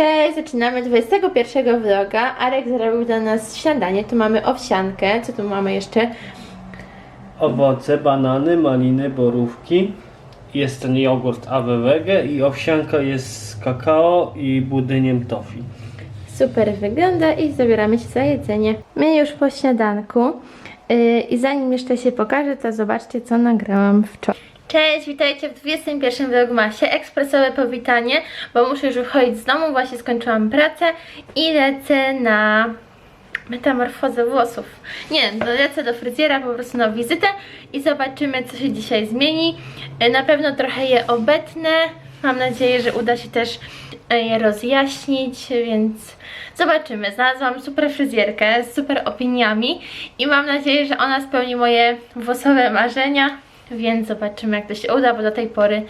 Cześć, zaczynamy 21 vloga. Arek zrobił dla nas śniadanie. Tu mamy owsiankę. Co tu mamy jeszcze? Owoce, banany, maliny, borówki. Jest ten jogurt AWWG i owsianka jest z kakao i budyniem tofi. Super wygląda i zabieramy się za jedzenie. My już po śniadanku. Yy, I zanim jeszcze się pokażę, to zobaczcie, co nagrałam wczoraj. Cześć, witajcie w 21 vlogmasie. Ekspresowe powitanie, bo muszę już wychodzić z domu. Właśnie skończyłam pracę i lecę na metamorfozę włosów. Nie, no lecę do fryzjera po prostu na wizytę i zobaczymy, co się dzisiaj zmieni. E, Na pewno trochę je obetnę. Mam nadzieję, że uda się też e, je rozjaśnić, więc zobaczymy. Znalazłam super fryzjerkę z super opiniami i mam nadzieję, że ona spełni moje włosowe marzenia, więc zobaczymy, jak to się uda, bo do tej pory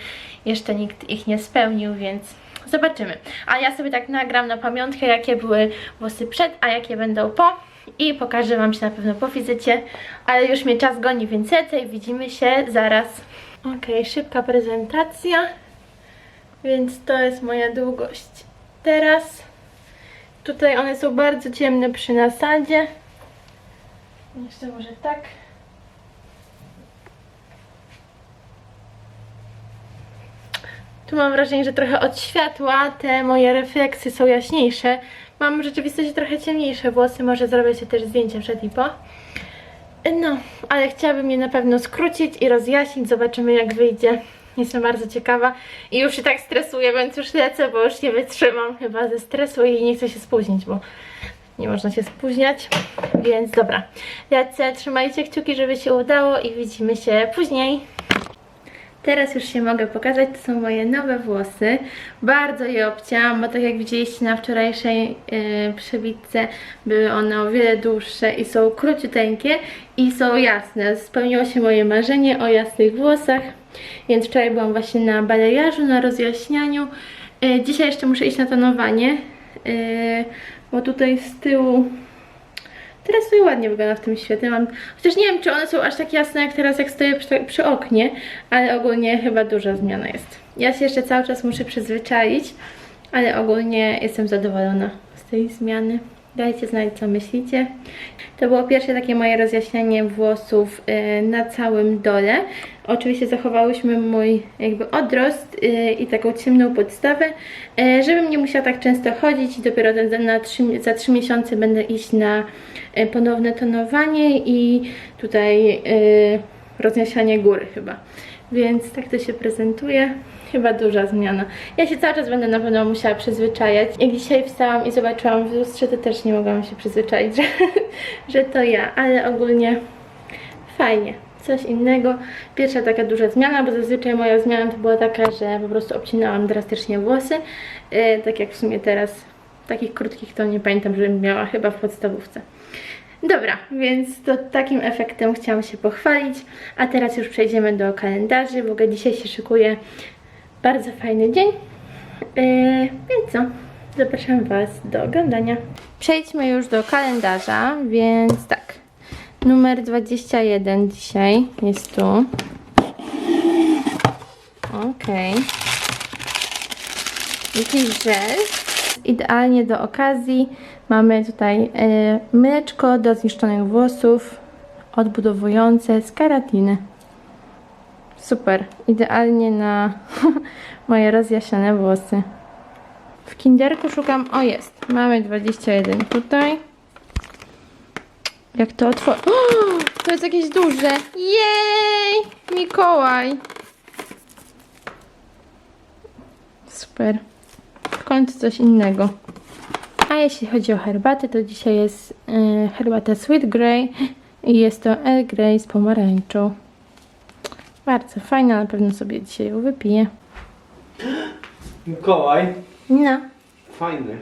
jeszcze nikt ich nie spełnił, więc Zobaczymy. A ja sobie tak nagram na pamiątkę, jakie były włosy przed, a jakie będą po. I pokażę Wam się na pewno po wizycie. Ale już mnie czas goni, więc lecę widzimy się zaraz. Ok, szybka prezentacja. Więc to jest moja długość teraz. Tutaj one są bardzo ciemne przy nasadzie. Jeszcze może tak. Tu mam wrażenie, że trochę od światła te moje refleksy są jaśniejsze. Mam w rzeczywistości trochę ciemniejsze włosy, może zrobię się też zdjęcie przed i po. No, ale chciałabym je na pewno skrócić i rozjaśnić, zobaczymy jak wyjdzie. Jestem bardzo ciekawa i już się tak stresuję, więc już lecę, bo już nie wytrzymam chyba ze stresu i nie chcę się spóźnić, bo nie można się spóźniać. Więc dobra, lecę, trzymajcie kciuki, żeby się udało i widzimy się później. Teraz już się mogę pokazać, to są moje nowe włosy. Bardzo je obcięłam, bo tak jak widzieliście na wczorajszej yy, przebitce, były one o wiele dłuższe i są króciuteńkie i są jasne. Spełniło się moje marzenie o jasnych włosach, więc wczoraj byłam właśnie na balejarzu, na rozjaśnianiu. Yy, dzisiaj jeszcze muszę iść na tonowanie, yy, bo tutaj z tyłu Teraz sobie ładnie wygląda w tym świetle. Mam... Chociaż nie wiem, czy one są aż tak jasne jak teraz, jak stoję przy, przy oknie, ale ogólnie chyba duża zmiana jest. Ja się jeszcze cały czas muszę przyzwyczaić, ale ogólnie jestem zadowolona z tej zmiany. Dajcie znać, co myślicie. To było pierwsze takie moje rozjaśnianie włosów y, na całym dole. Oczywiście zachowałyśmy mój jakby odrost y, i taką ciemną podstawę, y, żebym nie musiała tak często chodzić i dopiero na trzy, za 3 miesiące będę iść na ponowne tonowanie i tutaj rozjaśnianie góry chyba. Więc tak to się prezentuje. Chyba duża zmiana. Ja się cały czas będę na pewno musiała przyzwyczajać. Jak dzisiaj wstałam i zobaczyłam w lustrze, to też nie mogłam się przyzwyczaić, że, że to ja, ale ogólnie fajnie. Coś innego. Pierwsza taka duża zmiana, bo zazwyczaj moja zmiana to była taka, że po prostu obcinałam drastycznie włosy. Yy, tak jak w sumie teraz takich krótkich to nie pamiętam, żebym miała chyba w podstawówce. Dobra, więc to takim efektem chciałam się pochwalić. A teraz już przejdziemy do kalendarzy. Ogóle dzisiaj się szykuje bardzo fajny dzień. Yy, więc co? Zapraszam Was do oglądania. Przejdźmy już do kalendarza, więc tak. Numer 21 dzisiaj jest tu. Okej. Jakiś Idealnie do okazji mamy tutaj e, mleczko do zniszczonych włosów, odbudowujące z karatiny. Super, idealnie na moje rozjaśnione włosy. W kinderku szukam, o jest, mamy 21 tutaj. Jak to otworzyć? To jest jakieś duże. Jej! Mikołaj. Super. Końcu coś innego. A jeśli chodzi o herbatę, to dzisiaj jest y, herbata Sweet Grey i jest to Earl Grey z pomarańczą. Bardzo fajna, na pewno sobie dzisiaj ją wypiję. Mikołaj, No, fajny,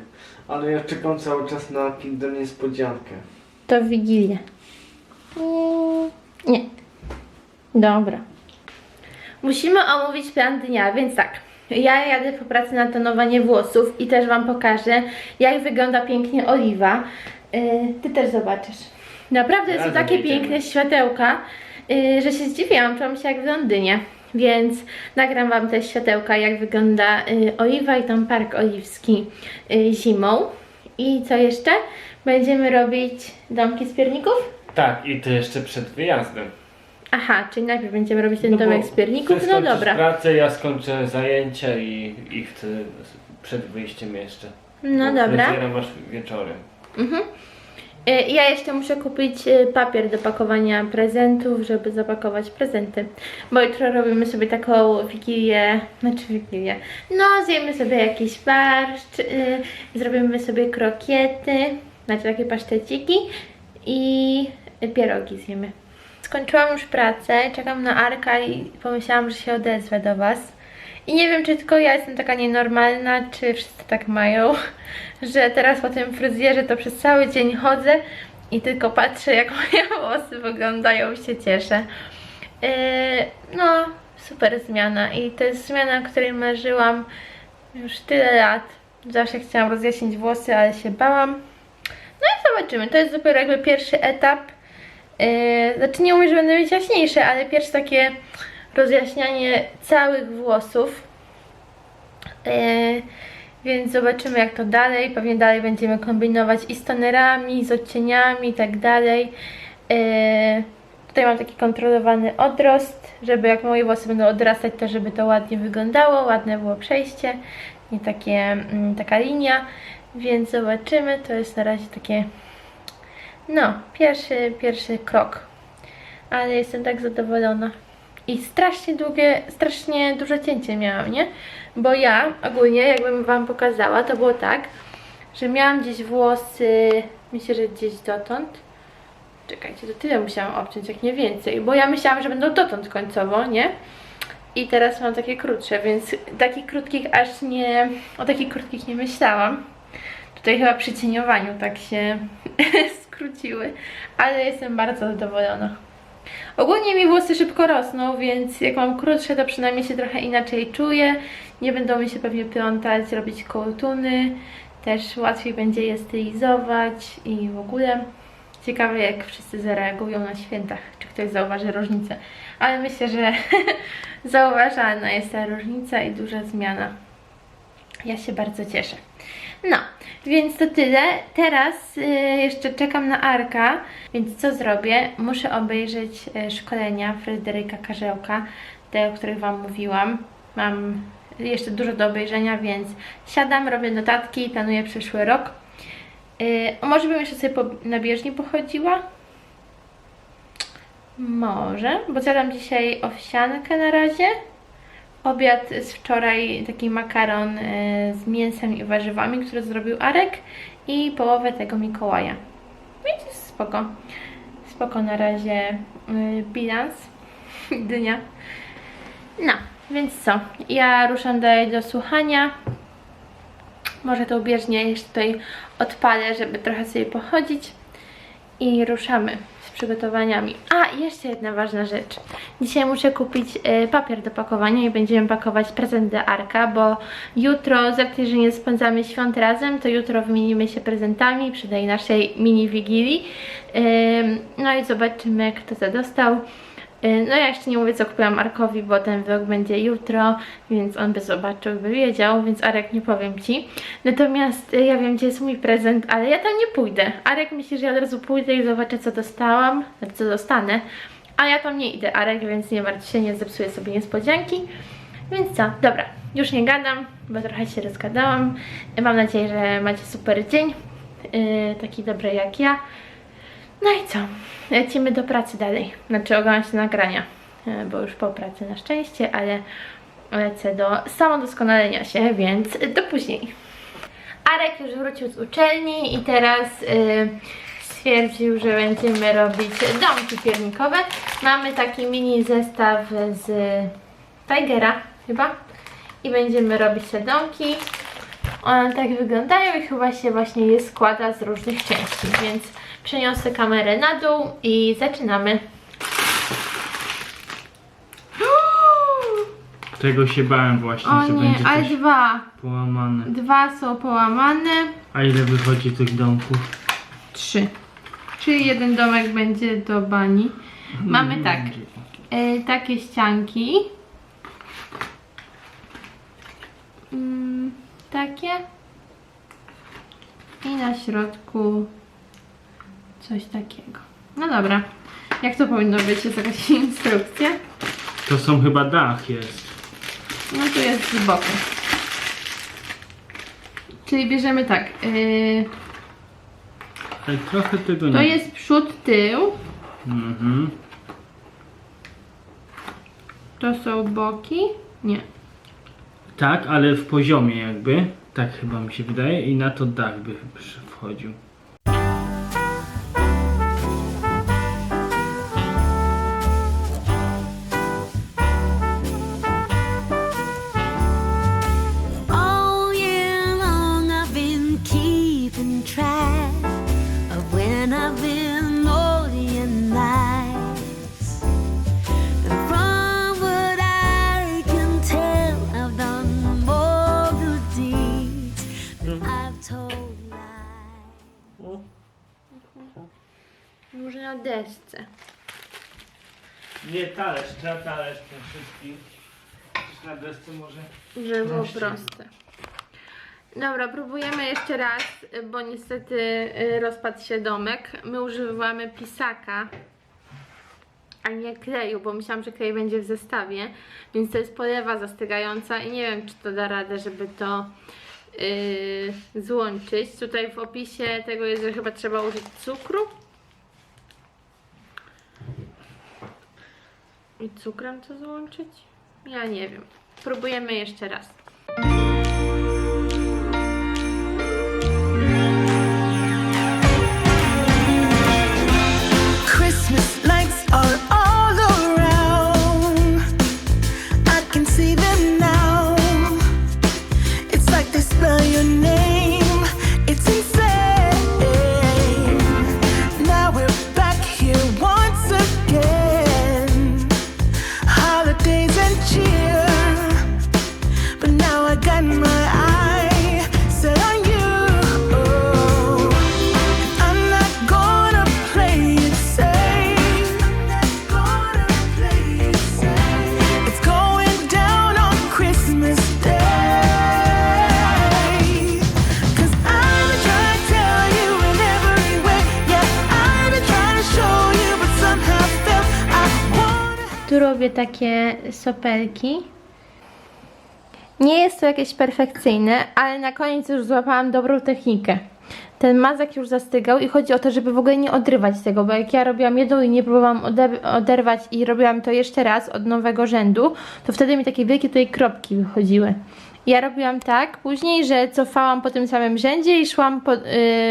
ale ja czekam cały czas na Kinder Niespodziankę. to w Wigilię. Mm, Nie. Dobra. Musimy omówić plan dnia, więc tak. Ja jadę po pracy na tonowanie włosów i też Wam pokażę, jak wygląda pięknie oliwa. Yy, ty też zobaczysz. Naprawdę są Razem takie jedziemy. piękne światełka, yy, że się zdziwiłam, czułam się jak w Londynie. Więc nagram Wam też światełka, jak wygląda y, Oliwa i tam park oliwski y, zimą. I co jeszcze? Będziemy robić domki z pierników? Tak, i to jeszcze przed wyjazdem. Aha, czyli najpierw będziemy robić ten No domek z pierników? No dobra. pracę, ja skończę zajęcia i, i chcę przed wyjściem jeszcze. No Bo dobra. fryzjera masz wieczorem. Mhm. Y, Ja jeszcze muszę kupić y, papier do pakowania prezentów, żeby zapakować prezenty. Bo jutro robimy sobie taką wigilię, znaczy wigilię. No, zjemy sobie jakiś barszcz, y, zrobimy sobie krokiety, znaczy takie paszteciki i pierogi zjemy. Skończyłam już pracę, czekam na Arka i pomyślałam, że się odezwę do Was. I nie wiem, czy tylko ja jestem taka nienormalna, czy wszyscy tak mają, że teraz po tym fryzjerze to przez cały dzień chodzę i tylko patrzę, jak moje włosy wyglądają i się cieszę. Yy, no, super zmiana i to jest zmiana, o której marzyłam już tyle lat. Zawsze chciałam rozjaśnić włosy, ale się bałam. No i zobaczymy, to jest dopiero jakby pierwszy etap. Yy, znaczy nie mówię, że będą mieć jaśniejsze, ale pierwsze takie rozjaśnianie całych włosów. Yy, więc zobaczymy jak to dalej. Pewnie dalej będziemy kombinować i z tonerami, z odcieniami i tak dalej. Yy, tutaj mam taki kontrolowany odrost, żeby jak moje włosy będą odrastać, to żeby to ładnie wyglądało, ładne było przejście, nie takie, mm, taka linia. Więc zobaczymy, to jest na razie takie, no, pierwszy, pierwszy krok. Ale jestem tak zadowolona. I strasznie długie, strasznie duże cięcie miałam, nie? Bo ja ogólnie, jakbym wam pokazała, to było tak, że miałam gdzieś włosy, myślę, że gdzieś dotąd. Czekajcie, to tyle musiałam obciąć, jak nie więcej, bo ja myślałam, że będą dotąd końcowo, nie? I teraz mam takie krótsze, więc takich krótkich aż nie, o takich krótkich nie myślałam. Tutaj chyba przy cieniowaniu tak się skróciły, ale jestem bardzo zadowolona. Ogólnie mi włosy szybko rosną, więc jak mam krótsze, to przynajmniej się trochę inaczej czuję. Nie będą mi się pewnie plątać, robić kołtuny. Też łatwiej będzie je stylizować i w ogóle ciekawe jak wszyscy zareagują na świętach, czy ktoś zauważy różnicę. Ale myślę, że zauważalna jest ta różnica i duża zmiana. Ja się bardzo cieszę. No, więc to tyle. Teraz y, jeszcze czekam na Arka, więc co zrobię? Muszę obejrzeć y, szkolenia Fryderyka Karzełka, te, o których Wam mówiłam. Mam jeszcze dużo do obejrzenia, więc siadam, robię notatki planuję przyszły rok. Y, może bym jeszcze sobie po, na bieżni pochodziła? Może, bo zjadam dzisiaj owsiankę na razie. Obiad z wczoraj, taki makaron y, z mięsem i warzywami, który zrobił Arek i połowę tego Mikołaja. Więc jest spoko. Spoko na razie y, bilans dnia. No, więc co? Ja ruszam dalej do słuchania. Może to bieżnie jeszcze tutaj odpalę, żeby trochę sobie pochodzić. I ruszamy przygotowaniami. A, jeszcze jedna ważna rzecz. Dzisiaj muszę kupić e, papier do pakowania i będziemy pakować prezent do Arka, bo jutro, z racji, że nie spędzamy świąt razem, to jutro wymienimy się prezentami przy tej naszej mini wigilii. Ym, no i zobaczymy, kto co dostał. Yy, No ja jeszcze nie mówię co kupiłam Arkowi, bo ten vlog będzie jutro, więc on by zobaczył, by wiedział, więc Arek nie powiem Ci. Natomiast y, ja wiem gdzie jest mój prezent, ale ja tam nie pójdę. Arek myśli, że ja od razu pójdę i zobaczę co dostałam, znaczy co dostanę. A ja tam nie idę Arek, więc nie martw się, nie zepsuję sobie niespodzianki. Więc co, dobra, już nie gadam, bo trochę się rozgadałam. Mam nadzieję, że macie super dzień, yy, taki dobry jak ja. No i co? Lecimy do pracy dalej. Znaczy oglądać nagrania, e, bo już po pracy na szczęście, ale lecę do samodoskonalenia się, więc do później. Arek już wrócił z uczelni i teraz y, stwierdził, że będziemy robić domki piernikowe. Mamy taki mini zestaw z Tigera chyba i będziemy robić te domki. One tak wyglądają i chyba się właśnie je składa z różnych części, więc przeniosę kamerę na dół i zaczynamy. Tego się bałem właśnie, O że nie, będzie ale coś dwa. połamane. Dwa są połamane. A ile wychodzi tych domków? Trzy. Czyli jeden domek będzie do bani. Mamy tak, y, takie ścianki. mm, takie. I na środku coś takiego. No dobra. Jak to powinno być? Jest jakaś instrukcja? To są chyba dach jest. No tu jest z boku. Czyli bierzemy tak. Yy, Ale trochę tego to nie. jest przód, tył. Mhm. To są boki. Nie. Tak, ale w poziomie jakby. Tak chyba mi się wydaje. I na to dach by wchodził. Desce. Nie talerz, trzeba talerz ten wszystkim. Na desce może. Żeby było Prościej. proste. Dobra, próbujemy jeszcze raz, bo niestety y, rozpadł się domek. My używamy pisaka, a nie kleju, bo myślałam, że klej będzie w zestawie. Więc to jest polewa zastygająca i nie wiem, czy to da radę, żeby to yy, złączyć. Tutaj w opisie tego jest, że chyba trzeba użyć cukru. I cukrem to złączyć? Ja nie wiem. Próbujemy jeszcze raz. Robię takie sopelki. Nie jest to jakieś perfekcyjne, ale na koniec już złapałam dobrą technikę. Ten mazak już zastygał i chodzi o to, żeby w ogóle nie odrywać tego, bo jak ja robiłam jedną linię, próbowałam ode- oderwać i robiłam to jeszcze raz od nowego rzędu, to wtedy mi takie wielkie tutaj kropki wychodziły. Ja robiłam tak później, że cofałam po tym samym rzędzie i szłam po, yy,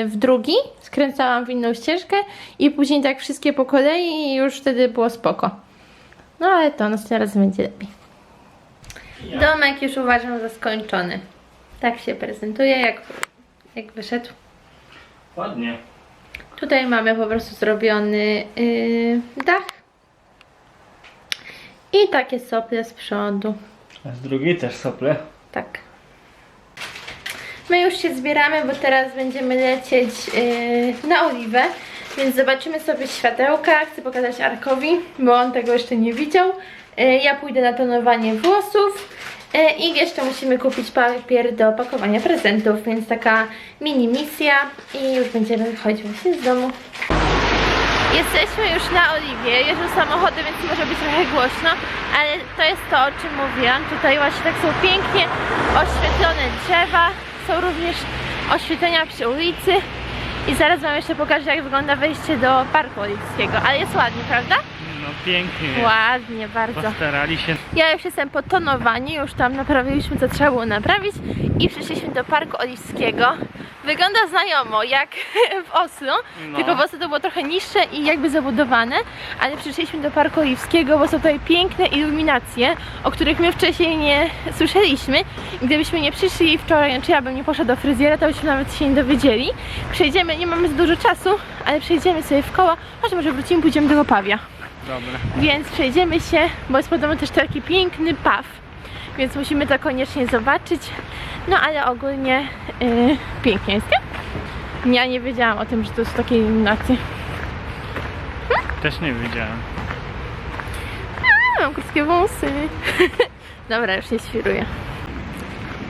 w drugi, skręcałam w inną ścieżkę i później tak wszystkie po kolei i już wtedy było spoko. No ale to następnym razem będzie lepiej. Domek już uważam za skończony. Tak się prezentuje, jak, jak wyszedł. Ładnie. Tutaj mamy po prostu zrobiony yy, dach. I takie sople z przodu. A z drugiej też sople. Tak. My już się zbieramy, bo teraz będziemy lecieć yy, na oliwę. Więc zobaczymy sobie światełka. Chcę pokazać Arkowi, bo on tego jeszcze nie widział. Yy, ja pójdę na tonowanie włosów. Yy, I jeszcze musimy kupić papier do pakowania prezentów, więc taka mini misja. I już będziemy wychodzić właśnie z domu. Jesteśmy już na Oliwie, jeżdżą samochody, więc może być trochę głośno, ale to jest to, o czym mówiłam. Tutaj właśnie tak są pięknie oświetlone drzewa, są również oświetlenia przy ulicy i zaraz wam jeszcze pokażę, jak wygląda wejście do Parku Oliwskiego, ale jest ładnie, prawda? No pięknie. Ładnie, bardzo. Postarali się. Ja już jestem po tonowaniu, już tam naprawiliśmy co trzeba było naprawić i przyszliśmy do Parku Oliwskiego. Wygląda znajomo, jak w Oslo, No. tylko w Oslo to było trochę niższe i jakby zabudowane, ale przyszliśmy do Parku Oliwskiego, bo są tutaj piękne iluminacje, o których my wcześniej nie słyszeliśmy. Gdybyśmy nie przyszli wczoraj, czy ja bym nie poszła do fryzjera, to byśmy nawet się nie dowiedzieli. Przejdziemy, nie mamy za dużo czasu, ale przejdziemy sobie w koło, choć może wrócimy, pójdziemy do Opawia. Dobra. Więc przejdziemy się, bo jest podobno też taki piękny paw, więc musimy to koniecznie zobaczyć. No ale ogólnie yy, pięknie jest, nie? Ja nie wiedziałam o tym, że to są takie iluminacje. Też nie wiedziałem. A, mam krótkie włosy. Dobra, już nie świruję.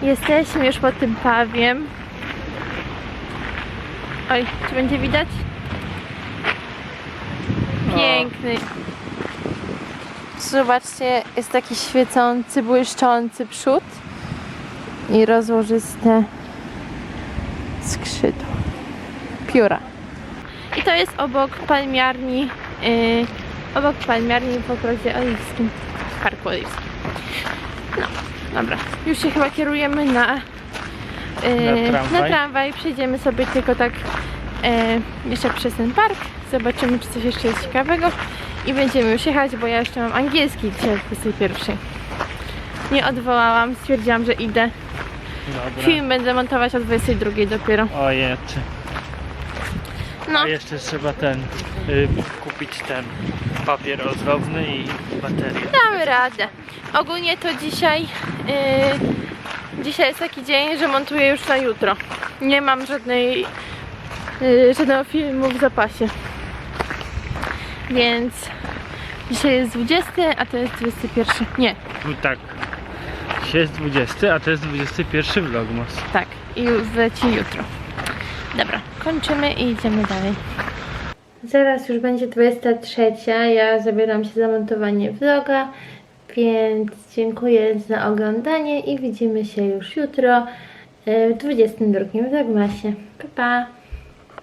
Jesteśmy już pod tym pawiem. Oj, czy będzie widać? Piękny. Zobaczcie, jest taki świecący, błyszczący przód i rozłożyste skrzydła. Pióra. I to jest obok palmiarni, yy, obok palmiarni w ogrodzie oliwskim, w Parku Oliwskim. No, dobra. Już się chyba kierujemy na, yy, Na tramwaj. na tramwaj. Przejdziemy sobie tylko tak jeszcze przez ten park. Zobaczymy, czy coś jeszcze jest ciekawego. I będziemy już jechać, bo ja jeszcze mam angielski dzisiaj o 21. Nie odwołałam, stwierdziłam, że idę. Dobra. Film będę montować o 22 dopiero. Ojej. No. A jeszcze trzeba ten y, kupić ten papier ozdobny i baterię. Damy radę. Ogólnie to dzisiaj yy, dzisiaj jest taki dzień, że montuję już na jutro. Nie mam żadnej żadnego filmu w zapasie. Więc dzisiaj jest 20, a to jest 21. Nie, No tak. Dzisiaj jest 20, a to jest 21 vlogmas. tak. I już leci jutro. Dobra, kończymy i idziemy dalej. Zaraz już będzie 23. Ja zabieram się za montowanie vloga, więc dziękuję za oglądanie i widzimy się już jutro e, w 22 vlogmasie. Pa, pa!